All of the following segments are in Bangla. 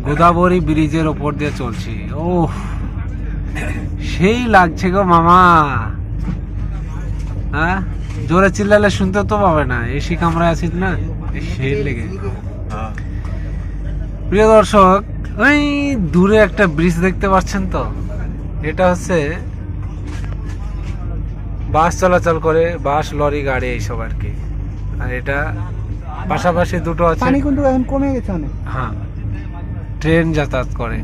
গোদাবরী ব্রিজের ওপর দিয়ে চলছি। ও সেই লাগছে গো মামা। হ্যাঁ? জোরে চিল্লালে শুনতে তো পাবে না। এসি কামরায় আছিস না? সেই লেগে। প্রিয় দর্শক ওই দূরে একটা ব্রিজ দেখতে পাচ্ছেন তো? এটা হচ্ছে বাস চলাচল করে বাস লরি গাড়ি এইসব আর কি। আর এটা পাশাপাশি দুটো আছে। পানি কিন্তু এখন কমে গেছে অনেক। হ্যাঁ। ট্রেন যাতায়াত করে।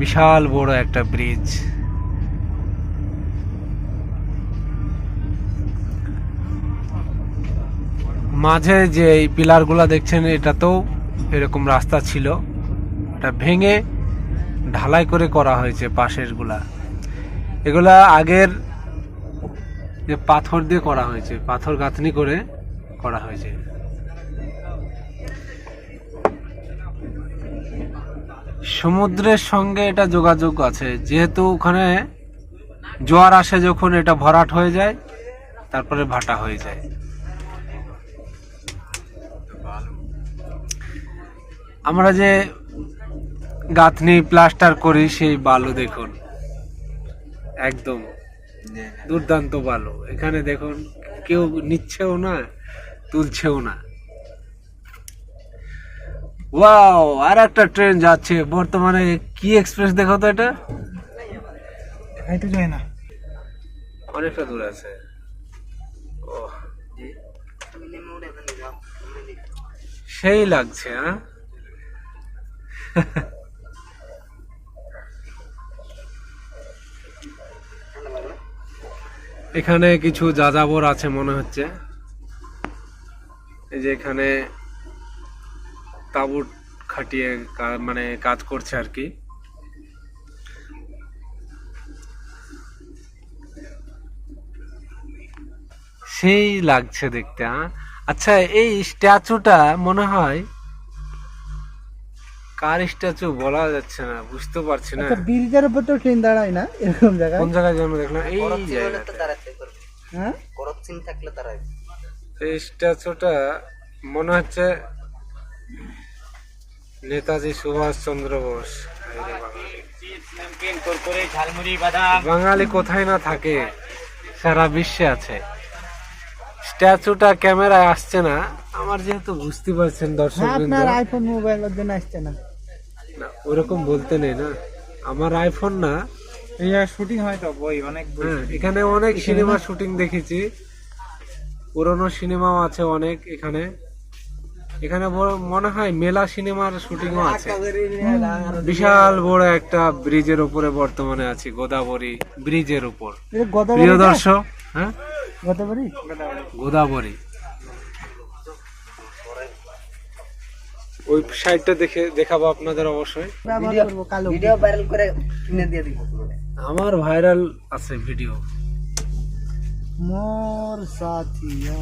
বিশাল বড় একটা ব্রিজ। মাঝে যে এই পিলারগুলা দেখছেন, এটাতেও এরকম রাস্তা ছিল। এটা ভেঙে ঢালাই করে করা হয়েছে পাশেরগুলা এগুলা আগের যে পাথর দিয়ে করা হয়েছে পাথর গাঁথনি করে করা হয়েছে। সমুদ্রের সঙ্গে এটা যোগাযোগ আছে। যেহেতু ওখানে জোয়ার আসে যখন এটা ভরাট হয়ে যায়, তারপরে ভাটা হয়ে যায়। আমরা যে গাঁথনি প্লাস্টার করি, সেই বালু দেখুন। একদম দুর্দান্ত বালু। এখানে দেখুন, কেউ নিচ্ছেও না, তুলছেও না। ওয়াও আর একটা ট্রেন যাচ্ছে। বর্তমানে কি এক্সপ্রেস দেখো তো এটা? খাইতে যায় না। অনেকটা দূর আছে। সেই লাগছে হ্যাঁ? এখানে কিছু যাযাবর আছে মনে হচ্ছে। এই যে এখানে তাবুট খাটিয়ে মানে কাজ করছে আর কি। সেই লাগছে দেখতে হ্যাঁ আচ্ছা এই স্ট্যাচুটা মনে হয় কার স্ট্যাচু বলা যাচ্ছে না বুঝতে পারছি না। আচ্ছা ব্রিজের উপর তো ট্রেন দাঁড়ায় না এরকম জায়গায়? কোন জায়গায় যেন দেখলাম এই জায়গাতে হ্যাঁ? এই স্ট্যাচুটা মনে হচ্ছে নেতাজি সুভাষ চন্দ্র বোস। বাঙালি। কোথায় না থাকে সারা বিশ্বে আছে। স্ট্যাচুটা ক্যামেরায় আসছে না আমার যেহেতু বুঝতে পারছেন দর্শক হ্যাঁ আপনার আইফোন মোবাইলের জন্য আসছে না। ওরকম বলতে নেই না। আমার আইফোন না। এই শুটিং হয় তো বই অনেক হ্যাঁ এখানে অনেক সিনেমা শুটিং দেখেছি। পুরনো সিনেমাও আছে অনেক এখানে। এখানে বড়- মনে হয় মেলা সিনেমার শুটিংও আছে। বিশাল বড় একটা ব্রিজের উপরে বর্তমানে আছি গোদাবরী ব্রিজের উপর। প্রিয় দর্শক হ্যাঁ? গোদাবরী? গোদাবরী। ওই সাইডটা দেখে দেখাবো আপনাদের অবশ্যই। ব্যবহার করব কালো ভিডিও ভাইরাল করে কিনে দিয়ে দিব। আমার ভাইরাল আছে ভিডিও। মোর সাথিয়া।